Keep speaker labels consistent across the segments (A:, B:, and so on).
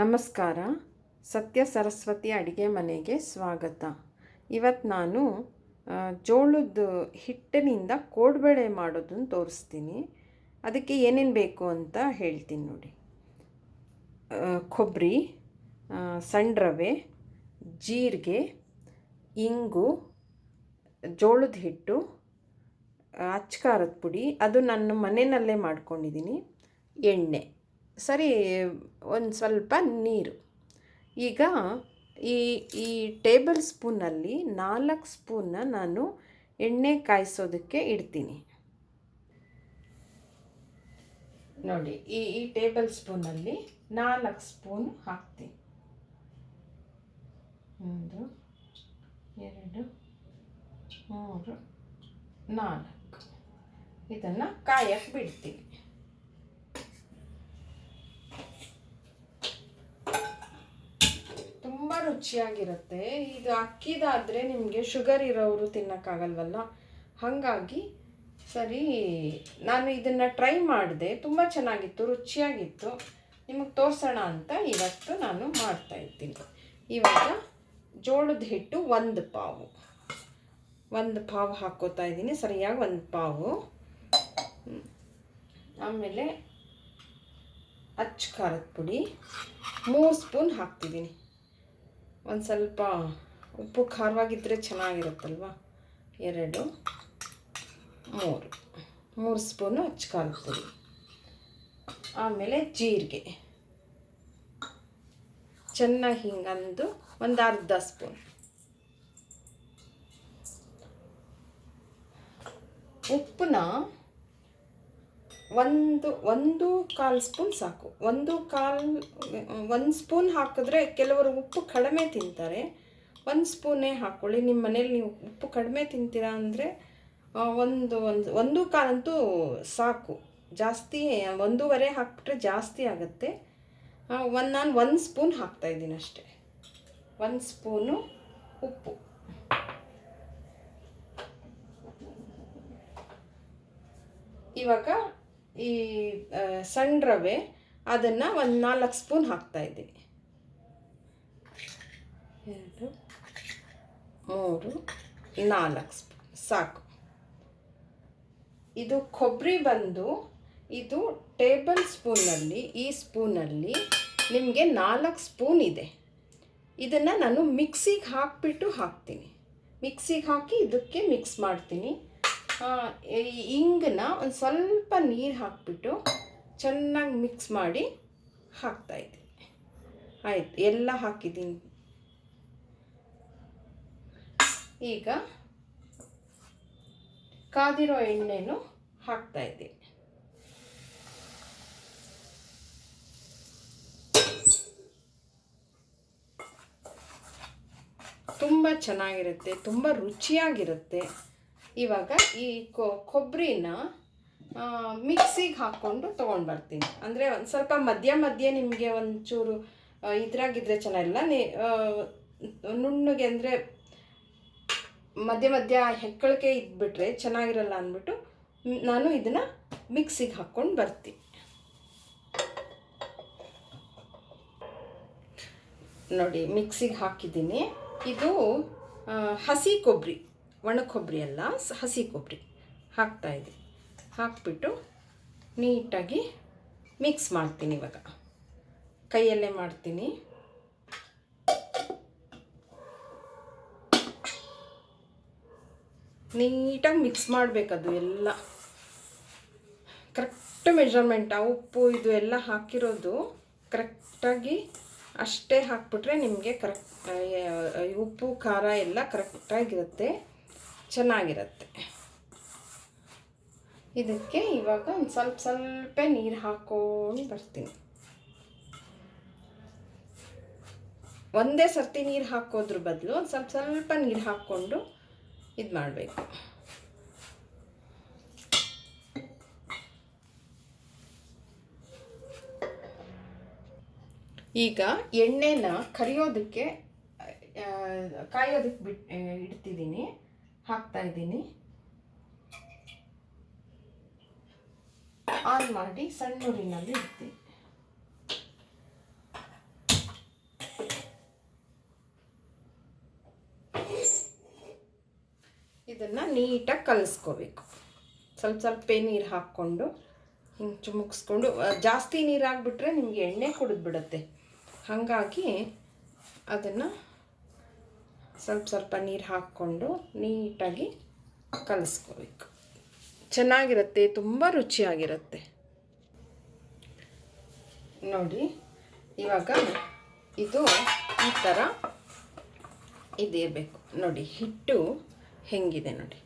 A: ನಮಸ್ಕಾರ. ಸತ್ಯ ಸರಸ್ವತಿ ಅಡುಗೆ ಮನೆಗೆ ಸ್ವಾಗತ. ಇವತ್ತು ನಾನು ಜೋಳದ ಹಿಟ್ಟಿನಿಂದ ಕೋಡ್ಬಳೆ ಮಾಡೋದನ್ನು ತೋರಿಸ್ತೀನಿ. ಅದಕ್ಕೆ ಏನೇನು ಬೇಕು ಅಂತ ಹೇಳ್ತೀನಿ ನೋಡಿ. ಕೊಬ್ಬರಿ ಸಣ್ಣರವೆ ಸಣ್ಣ ರವೆ, ಜೀರಿಗೆ, ಇಂಗು, ಜೋಳದ ಹಿಟ್ಟು ಅಚ್ಚಕಾರದ ಪುಡಿ. ಅದು ನಾನು ಮನೆಯಲ್ಲೇ ಮಾಡ್ಕೊಂಡಿದ್ದೀನಿ. ಎಣ್ಣೆ. ಸರಿ, ಒಂದು ಸ್ವಲ್ಪ ನೀರು. ಈಗ ಈ ಈ ಟೇಬಲ್ ಸ್ಪೂನಲ್ಲಿ ನಾಲ್ಕು ಸ್ಪೂನ್ನ ನಾನು ಎಣ್ಣೆ ಕಾಯಿಸೋದಕ್ಕೆ ಇಡ್ತೀನಿ. ನೋಡಿ, ಈ ಈ ಟೇಬಲ್ ಸ್ಪೂನಲ್ಲಿ ನಾಲ್ಕು ಸ್ಪೂನ್ ಹಾಕ್ತೀನಿ. ಒಂದು, ಎರಡು, ಮೂರು, ನಾಲ್ಕು. ಇದನ್ನು ಕಾಯಕ್ಕೆ ಬಿಡ್ತೀನಿ ತುಂಬ ರುಚಿಯಾಗಿರುತ್ತೆ. ಇದು ಅಕ್ಕಿದಾದರೆ ನಿಮಗೆ ಶುಗರ್ ಇರೋರು ತಿನ್ನೋಕ್ಕಾಗಲ್ವಲ್ಲ? ಹಾಗಾಗಿ ಸರಿ, ನಾನು ಇದನ್ನು ಟ್ರೈ ಮಾಡಿದೆ. ತುಂಬ ಚೆನ್ನಾಗಿತ್ತು, ರುಚಿಯಾಗಿತ್ತು. ನಿಮಗೆ ತೋರಿಸೋಣ ಅಂತ ಇವತ್ತು ನಾನು ಮಾಡ್ತಾ ಇದ್ದೀನಿ. ಇವಾಗ ಜೋಳದ ಹಿಟ್ಟು ಒಂದು ಪಾವು. ಒಂದು ಪಾವು ಹಾಕ್ಕೋತಾ ಇದ್ದೀನಿ, ಸರಿಯಾಗಿ ಒಂದು ಪಾವು. ಆಮೇಲೆ ಅಚ್ಚ ಖಾರದ ಪುಡಿ. ಮೂರು ಸ್ಪೂನ್ ಹಾಕ್ತಿದ್ದೀನಿ. ಒಂದು ಸ್ವಲ್ಪ ಉಪ್ಪು ಖಾರವಾಗಿದ್ದರೆ ಚೆನ್ನಾಗಿರುತ್ತಲ್ವ? ಎರಡು, ಮೂರು. ಮೂರು ಸ್ಪೂನು ಖಾರದ ಪುಡಿ. ಆಮೇಲೆ ಜೀರಿಗೆ. ಚೆನ್ನಾಗಿ ಹಿಂಗಂದು ಒಂದು ಅರ್ಧ ಸ್ಪೂನ್. ಉಪ್ಪನ್ನ ಒಂದು ಒಂದು ಕಾಲು ಸ್ಪೂನ್ ಸಾಕು. ಒಂದು ಕಾಲು, ಒಂದು ಸ್ಪೂನ್ ಹಾಕಿದ್ರೆ ಕೆಲವರು ಉಪ್ಪು ಕಡಿಮೆ ತಿಂತಾರೆ. ಒಂದು ಸ್ಪೂನೇ ಹಾಕ್ಕೊಳ್ಳಿ ನಿಮ್ಮ ಮನೇಲಿ ನೀವು ಉಪ್ಪು ಕಡಿಮೆ ತಿಂತೀರಾ ಅಂದರೆ ಒಂದು ಒಂದು ಒಂದು ಕಾಲಂತೂ ಸಾಕು. ಜಾಸ್ತಿ, ಒಂದೂವರೆ ಹಾಕ್ಬಿಟ್ರೆ ಜಾಸ್ತಿ ಆಗುತ್ತೆ. ಒಂದು, ನಾನು ಒಂದು ಸ್ಪೂನ್ ಹಾಕ್ತಾಯಿದ್ದೀನಿ ಅಷ್ಟೇ. ಒಂದು ಸ್ಪೂನು ಉಪ್ಪು. ಇವಾಗ ಈ ಸಣ್ಣ ರವೆ ಅದನ್ನು ಒಂದು ನಾಲ್ಕು ಸ್ಪೂನ್ ಹಾಕ್ತಾ ಇದ್ದೀನಿ. ಎರಡು, ಮೂರು, ನಾಲ್ಕು ಸ್ಪೂನ್. ಸಾಕು. ಇದು ಕೊಬ್ಬರಿ ಬಂದು, ಇದು ಟೇಬಲ್ ಸ್ಪೂನಲ್ಲಿ, ಈ ಸ್ಪೂನಲ್ಲಿ ನಿಮಗೆ ನಾಲ್ಕು ಸ್ಪೂನ್ ಇದೆ. ಇದನ್ನು ನಾನು ಮಿಕ್ಸಿಗೆ ಹಾಕಿಬಿಟ್ಟು ಹಾಕ್ತೀನಿ. ಮಿಕ್ಸಿಗೆ ಹಾಕಿ ಇದಕ್ಕೆ ಮಿಕ್ಸ್ ಮಾಡ್ತೀನಿ. ಇಂಗನ್ನ ಒಂದು ಸ್ವಲ್ಪ ನೀರು ಹಾಕಿಬಿಟ್ಟು ಚೆನ್ನಾಗಿ ಮಿಕ್ಸ್ ಮಾಡಿ ಹಾಕ್ತಾಯಿದ್ದೀನಿ ಆಯಿತು, ಎಲ್ಲ ಹಾಕಿದ್ದೀನಿ. ಈಗ ಕಾದಿರೋ ಎಣ್ಣೆನೂ ಹಾಕ್ತಾಯಿದ್ದೀನಿ ತುಂಬ ಚೆನ್ನಾಗಿರುತ್ತೆ, ತುಂಬ ರುಚಿಯಾಗಿರುತ್ತೆ. ಇವಾಗ ಈ ಕೊಬ್ಬರಿನ ಮಿಕ್ಸಿಗೆ ಹಾಕ್ಕೊಂಡು ತೊಗೊಂಡು ಬರ್ತೀನಿ. ಅಂದರೆ ಒಂದು ಸ್ವಲ್ಪ ಮಧ್ಯ ಮಧ್ಯೆ ನಿಮಗೆ ಒಂಚೂರು ಇದ್ರಾಗಿದ್ರೆ ಚೆನ್ನಾಗಿಲ್ಲ. ನೀ ನುಣ್ಣಗೆ ಅಂದರೆ ಮಧ್ಯ ಮಧ್ಯ ಹೆಕ್ಕಳಿಕೆ ಇದ್ಬಿಟ್ರೆ ಚೆನ್ನಾಗಿರಲ್ಲ ಅಂದ್ಬಿಟ್ಟು ನಾನು ಇದನ್ನು ಮಿಕ್ಸಿಗೆ ಹಾಕ್ಕೊಂಡು ಬರ್ತೀನಿ. ನೋಡಿ ಮಿಕ್ಸಿಗೆ ಹಾಕಿದ್ದೀನಿ. ಇದು ಹಸಿ ಕೊಬ್ಬರಿ ಒಣ ಕೊಬ್ಬರಿ ಅಲ್ಲ ಹಸಿ ಕೊಬ್ಬರಿ ಹಾಕ್ತಾಯಿದ್ದೆ ಹಾಕ್ಬಿಟ್ಟು ನೀಟಾಗಿ ಮಿಕ್ಸ್ ಮಾಡ್ತೀನಿ ಇವಾಗ. ಕೈಯಲ್ಲೇ ಮಾಡ್ತೀನಿ. ನೀಟಾಗಿ ಮಿಕ್ಸ್ ಮಾಡಬೇಕದು ಎಲ್ಲ. ಕರೆಕ್ಟ್ ಮೆಜರ್ಮೆಂಟ್ ಆ ಉಪ್ಪು, ಇದು ಎಲ್ಲ ಹಾಕಿರೋದು ಕರೆಕ್ಟಾಗಿ ಅಷ್ಟೇ ಹಾಕ್ಬಿಟ್ರೆ ನಿಮಗೆ ಕರೆಕ್ಟ್ ಉಪ್ಪು, ಖಾರ ಎಲ್ಲ ಕರೆಕ್ಟಾಗಿರುತ್ತೆ ಚೆನ್ನಾಗಿರುತ್ತೆ. ಇದಕ್ಕೆ ಇವಾಗ ಒಂದು ಸ್ವಲ್ಪ ಸ್ವಲ್ಪ ನೀರು ಹಾಕ್ಕೊಂಡು ಬರ್ತೀನಿ. ಒಂದೇ ಸರ್ತಿ ನೀರು ಹಾಕೋದ್ರ ಬದಲು ಒಂದು ಸ್ವಲ್ಪ ಸ್ವಲ್ಪ ನೀರು ಹಾಕ್ಕೊಂಡು ಇದು ಮಾಡಬೇಕು. ಈಗ ಎಣ್ಣೆನ ಕರಿಯೋದಕ್ಕೆ ಕಾಯೋದಕ್ಕೆ ಬಿಟ್ ಇಡ್ತಿದ್ದೀನಿ. ಹಾಕ್ತಾ ಇದ್ದೀನಿ. ಆನ್ ಮಾಡಿ ಸಣ್ಣೂರಿನಲ್ಲಿ ಇಡ್ತೀನಿ. ಇದನ್ನು ನೀಟಾಗಿ ಕಲಿಸ್ಕೋಬೇಕು. ಸ್ವಲ್ಪ ಸ್ವಲ್ಪ ನೀರು ಹಾಕ್ಕೊಂಡು ಹಿಂಗೆ ಚುಮುಕ್ಸ್ಕೊಂಡು ಜಾಸ್ತಿ ನೀರು ಹಾಕ್ಬಿಟ್ರೆ ನಿಮಗೆ ಎಣ್ಣೆ ಕುಡಿದ್ಬಿಡುತ್ತೆ. ಹಾಗಾಗಿ ಅದನ್ನು ಸ್ವಲ್ಪ ಸ್ವಲ್ಪ ನೀರು ಹಾಕ್ಕೊಂಡು ನೀಟಾಗಿ ಕಲಿಸ್ಕೋಬೇಕು. ಚೆನ್ನಾಗಿರುತ್ತೆ, ತುಂಬ ರುಚಿಯಾಗಿರುತ್ತೆ. ನೋಡಿ, ಇವಾಗ ಇದು ಈ ಥರ ಇದಿರಬೇಕು. ನೋಡಿ, ಹಿಟ್ಟು ಹೆಂಗಿದೆ ನೋಡಿ.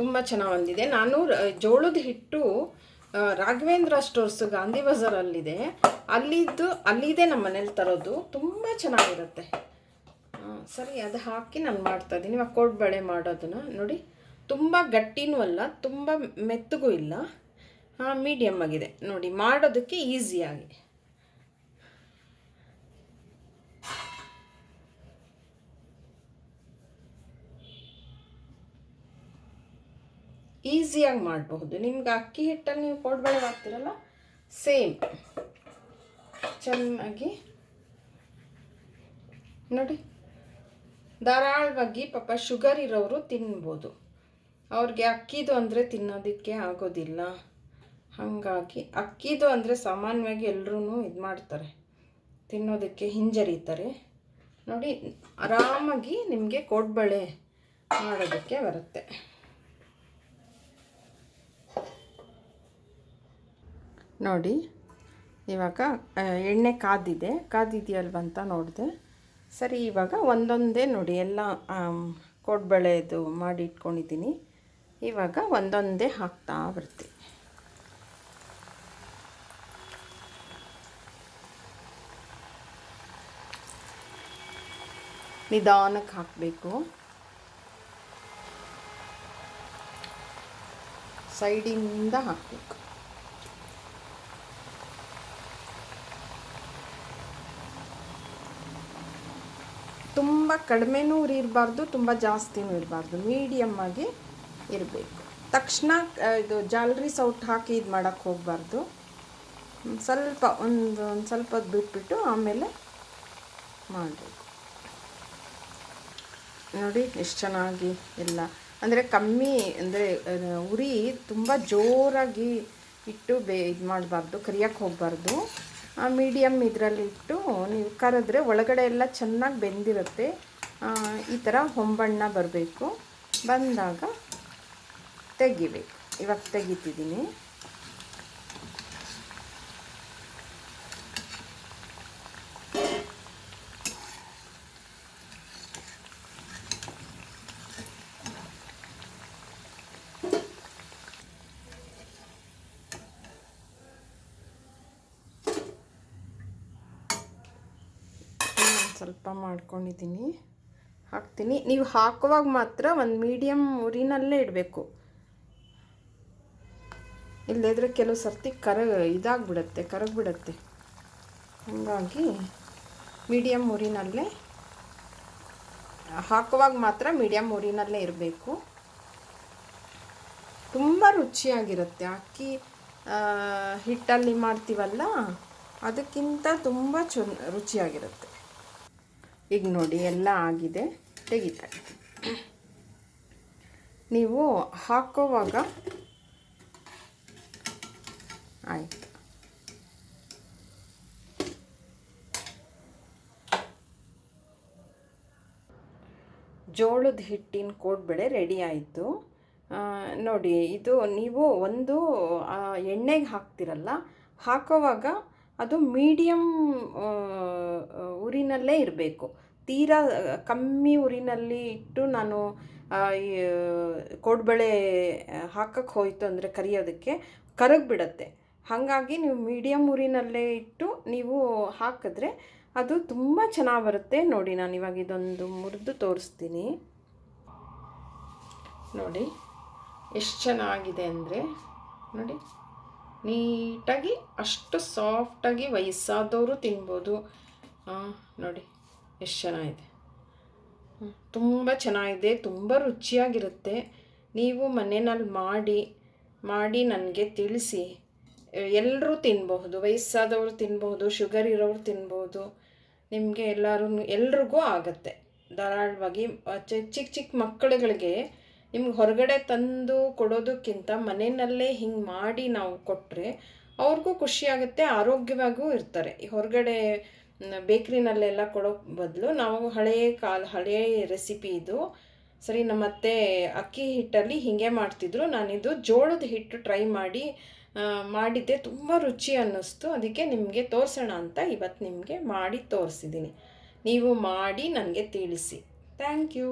A: ತುಂಬ ಚೆನ್ನಾಗಿ ಬಂದಿದೆ. ನಾನು ಜೋಳದ ಹಿಟ್ಟು ರಾಘವೇಂದ್ರ ಸ್ಟೋರ್ಸ್ ಗಾಂಧಿ ಬಜಾರಲ್ಲಿದೆ. ಅಲ್ಲಿದ್ದು, ಅಲ್ಲಿದೆ ನಮ್ಮ ಮನೇಲಿ ತರೋದು. ತುಂಬ ಚೆನ್ನಾಗಿರುತ್ತೆ. ಸರಿ, ಅದು ಹಾಕಿ ನಾನು ಮಾಡ್ತಾ ಇದ್ದೀನಿ. ಇವಾಗ ಕೋಡ್ಬಳೆ ಮಾಡೋದನ್ನ. ನೋಡಿ, ತುಂಬ ಗಟ್ಟಿನೂ ಅಲ್ಲ, ತುಂಬ ಮೆತ್ತಗೂ ಇಲ್ಲ. ಹಾಂ ಮೀಡಿಯಮ್ ಆಗಿದೆ. ನೋಡಿ, ಮಾಡೋದಕ್ಕೆ ಈಸಿಯಾಗಿ ಈಸಿಯಾಗಿ ಮಾಡಬಹುದು. ನಿಮ್ಗೆ ಅಕ್ಕಿ ಹಿಟ್ಟಲ್ಲಿ ನೀವು ಕೋಡ್ಬಳೆ ಮಾಡ್ತೀರಲ್ಲ ಸೇಮ್ ಚೆನ್ನಾಗಿ. ನೋಡಿ ಧಾರಾಳವಾಗಿ ಪಾಪ ಶುಗರ್ ಇರೋರು ತಿನ್ಬೋದು. ಅವ್ರಿಗೆ ಅಕ್ಕಿದು ಅಂದರೆ ತಿನ್ನೋದಕ್ಕೆ ಆಗೋದಿಲ್ಲ. ಹಾಗಾಗಿ ಅಕ್ಕಿದು ಅಂದರೆ ಸಾಮಾನ್ಯವಾಗಿ ಎಲ್ಲರೂ ಇದು ಮಾಡ್ತಾರೆ. ತಿನ್ನೋದಕ್ಕೆ ಹಿಂಜರಿತಾರೆ. ನೋಡಿ, ಆರಾಮಾಗಿ ನಿಮಗೆ ಕೋಡ್ಬಳೆ ಮಾಡೋದಕ್ಕೆ ಬರುತ್ತೆ. ನೋಡಿ, ಇವಾಗ ಎಣ್ಣೆ ಕಾದಿದೆ. ಕಾದಿದೆಯಲ್ವಂತ ನೋಡಿದೆ. ಸರಿ, ಇವಾಗ ಒಂದೊಂದೇ ನೋಡಿ, ಎಲ್ಲ ಕೋಡ್ಬಳೆದು ಮಾಡಿ ಇಟ್ಕೊಂಡಿದ್ದೀನಿ. ಇವಾಗ ಒಂದೊಂದೇ ಹಾಕ್ತಾ ಬರ್ತೀನಿ ನಿಧಾನಕ್ಕೆ ಹಾಕಬೇಕು. ಸೈಡಿಂದ ಹಾಕಬೇಕು. ತುಂಬ ಕಡಿಮೆನೂ ಇರಬಾರ್ದು, ತುಂಬ ಜಾಸ್ತಿನೂ ಇರಬಾರ್ದು. ಮೀಡಿಯಮ್ ಆಗಿ ಇರಬೇಕು. ತಕ್ಷಣ ಇದು ಜಾಲ್ರಿ ಸೌಟ್ ಹಾಕಿ ಇದು ಮಾಡೋಕ್ಕೆ ಹೋಗಬಾರ್ದು. ಸ್ವಲ್ಪ ಒಂದು ಒಂದು ಸ್ವಲ್ಪ ಬಿಟ್ಬಿಟ್ಟು ಆಮೇಲೆ ಮಾಡಬೇಕು. ನೋಡಿ, ಎಷ್ಟು ಚೆನ್ನಾಗಿ ಎಲ್ಲ. ಅಂದರೆ ಕಮ್ಮಿ, ಅಂದರೆ ಉರಿ ತುಂಬ ಜೋರಾಗಿ ಇಟ್ಟು ಬೇ, ಇದು ಮಾಡಬಾರ್ದು ಕರಿಯಕ್ಕೆ ಹೋಗಬಾರ್ದು. ಮೀಡಿಯಮ್ ಇದರಲ್ಲಿಟ್ಟು ನೀವು ಕರೆದ್ರೆ ಒಳಗಡೆ ಎಲ್ಲ ಚೆನ್ನಾಗಿ ಬೆಂದಿರುತ್ತೆ. ಈ ಥರ ಹೊಂಬಣ್ಣ ಬರಬೇಕು. ಬಂದಾಗ ತೆಗಿಬೇಕು. ಇವಾಗ ತೆಗಿತಿದ್ದೀನಿ. ಸ್ವಲ್ಪ ಮಾಡ್ಕೊಂಡಿದ್ದೀನಿ. ಹಾಕ್ತೀನಿ. ನೀವು ಹಾಕುವಾಗ ಮಾತ್ರ ಒಂದು ಮೀಡಿಯಮ್ ಉರಿನಲ್ಲೇ ಇಡಬೇಕು. ಇಲ್ಲದ್ರೆ ಕೆಲವು ಸರ್ತಿ ಕರ, ಇದಾಗ್ಬಿಡತ್ತೆ, ಕರಗ್ಬಿಡತ್ತೆ. ಹಾಗಾಗಿ ಮೀಡಿಯಮ್ ಉರಿನಲ್ಲೇ, ಹಾಕುವಾಗ ಮಾತ್ರ ಮೀಡಿಯಮ್ ಉರಿನಲ್ಲೇ ಇರಬೇಕು. ತುಂಬ ರುಚಿಯಾಗಿರುತ್ತೆ. ಅಕ್ಕಿ ಹಿಟ್ಟಲ್ಲಿ ಮಾಡ್ತೀವಲ್ಲ, ಅದಕ್ಕಿಂತ ತುಂಬ ಚು ರುಚಿಯಾಗಿರುತ್ತೆ. ಈಗ ನೋಡಿ, ಎಲ್ಲ ಆಗಿದೆ. ತೆಗಿತಾ ನೀವು ಹಾಕೋವಾಗ ಆಯಿತು. ಜೋಳದ ಹಿಟ್ಟಿನ ಕೋಡ್ಬೇಳೆ ರೆಡಿ ಆಯಿತು. ನೋಡಿ, ಇದು ನೀವು ಒಂದು ಎಣ್ಣೆಗೆ ಹಾಕ್ತಿರಲ್ಲ, ಹಾಕೋವಾಗ ಅದು ಮೀಡಿಯಮ್ ಉರಿನಲ್ಲೇ ಇರಬೇಕು. ತೀರಾ ಕಮ್ಮಿ ಉರಿನಲ್ಲಿ ಇಟ್ಟು ನಾನು ಈ ಕೋಡ್ಬಳೆ ಹಾಕಕ್ಕೆ ಹೋಯಿತು ಅಂದರೆ ಕರಿಯೋದಕ್ಕೆ ಕರಗಿಬಿಡತ್ತೆ. ಹಾಗಾಗಿ ನೀವು ಮೀಡಿಯಮ್ ಉರಿನಲ್ಲೇ ಇಟ್ಟು ನೀವು ಹಾಕಿದ್ರೆ ಅದು ತುಂಬ ಚೆನ್ನಾಗಿ ಬರುತ್ತೆ. ನೋಡಿ, ನಾನು ಇವಾಗ ಇದೊಂದು ಮುರಿದು ತೋರಿಸ್ತೀನಿ. ನೋಡಿ, ಎಷ್ಟು ಚೆನ್ನಾಗಿದೆ ಅಂದರೆ, ನೋಡಿ. ನೀಟಾಗಿ ಅಷ್ಟು ಸಾಫ್ಟಾಗಿ ವಯಸ್ಸಾದವರು ತಿನ್ಬೋದು. ನೋಡಿ, ಎಷ್ಟು ಚೆನ್ನಾಗಿದೆ. ತುಂಬ ಚೆನ್ನಾಗಿದೆ, ತುಂಬ ರುಚಿಯಾಗಿರುತ್ತೆ. ನೀವು ಮನೆಯಲ್ಲಿ ಮಾಡಿ ಮಾಡಿ ನನಗೆ ತಿಳಿಸಿ. ಎಲ್ಲರೂ ತಿನ್ಬಹುದು, ವಯಸ್ಸಾದವರು ತಿನ್ಬಹುದು, ಶುಗರ್ ಇರೋರು ತಿನ್ಬೋದು ನಿಮಗೆ ಎಲ್ಲರೂ, ಎಲ್ರಿಗೂ ಆಗುತ್ತೆ. ಧಾರಾಳವಾಗಿ ಚಿಕ್ಕ ಚಿಕ್ಕ ಮಕ್ಕಳುಗಳಿಗೆ ನಿಮ್ಗೆ ಹೊರಗಡೆ ತಂದು ಕೊಡೋದಕ್ಕಿಂತ ಮನೆಯಲ್ಲೇ ಹಿಂಗೆ ಮಾಡಿ ನಾವು ಕೊಟ್ಟರೆ ಅವ್ರಿಗೂ ಖುಷಿಯಾಗುತ್ತೆ ಆರೋಗ್ಯವಾಗೂ ಇರ್ತಾರೆ. ಹೊರಗಡೆ ಬೇಕ್ರಿನಲ್ಲೆಲ್ಲ ಕೊಡೋ ಬದಲು ನಾವು ಹಳೆಯ ಕಾಲ ಹಳೆಯ ರೆಸಿಪಿ ಇದು. ಸರಿ ನಮ್ಮತ್ತೆ ಅಕ್ಕಿ ಹಿಟ್ಟಲ್ಲಿ ಹೀಗೆ ಮಾಡ್ತಿದ್ರು. ನಾನಿದು ಜೋಳದ ಹಿಟ್ಟು ಟ್ರೈ ಮಾಡಿ ಮಾಡಿದ್ದೆ. ತುಂಬ ರುಚಿ ಅನ್ನಿಸ್ತು. ಅದಕ್ಕೆ ನಿಮಗೆ ತೋರಿಸೋಣ ಅಂತ ಇವತ್ತು ನಿಮಗೆ ಮಾಡಿ ತೋರಿಸಿದ್ದೀನಿ ನೀವು ಮಾಡಿ ನನಗೆ ತಿಳಿಸಿ. Thank you.